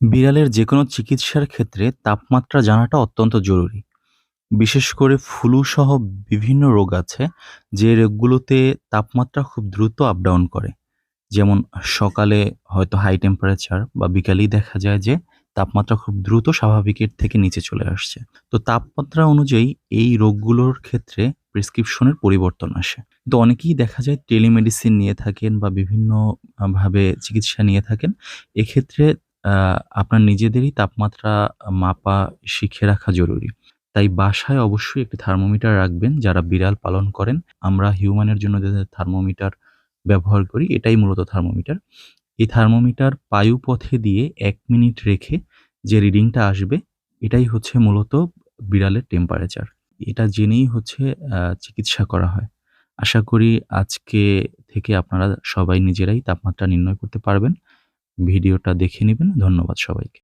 বিড়ালের যে কোনো চিকিৎসার ক্ষেত্রে তাপমাত্রা জানাটা অত্যন্ত জরুরি। বিশেষ করে ফ্লু-সহ বিভিন্ন রোগ আছে, যে রোগগুলোতে তাপমাত্রা খুব দ্রুত আপ ডাউন করে। যেমন সকালে হয়তো হাই টেম্পারেচার বা বিকালেই দেখা যায় যে তাপমাত্রা খুব দ্রুত স্বাভাবিকের থেকে নিচে চলে আসছে। তো তাপমাত্রা অনুযায়ী এই রোগগুলোর ক্ষেত্রে প্রেসক্রিপশনের পরিবর্তন আসে। তো অনেকেই দেখা যায় টেলিমেডিসিন নিয়ে থাকেন বা বিভিন্নভাবে চিকিৎসা নিয়ে থাকেন। এক্ষেত্রে আপনার নিজেদেরই তাপমাত্রা মাপা শিখে রাখা জরুরি। তাই বাসায় অবশ্যই একটি থার্মোমিটার রাখবেন, যারা বিড়াল পালন করেন। আমরা হিউম্যানের জন্য যে থার্মোমিটার ব্যবহার করি, এটাই মূলত থার্মোমিটার। এই থার্মোমিটার পায়ুপথে দিয়ে এক মিনিট রেখে যে রিডিংটা আসবে, এটাই হচ্ছে মূলত বিড়ালের টেম্পারেচার। এটা জেনেই হচ্ছে চিকিৎসা করা হয়। আশা করি আজকে থেকে আপনারা সবাই নিজেরাই তাপমাত্রা নির্ণয় করতে পারবেন। ভিডিওটা দেখে নেবেন ধন্যবাদ সবাইকে।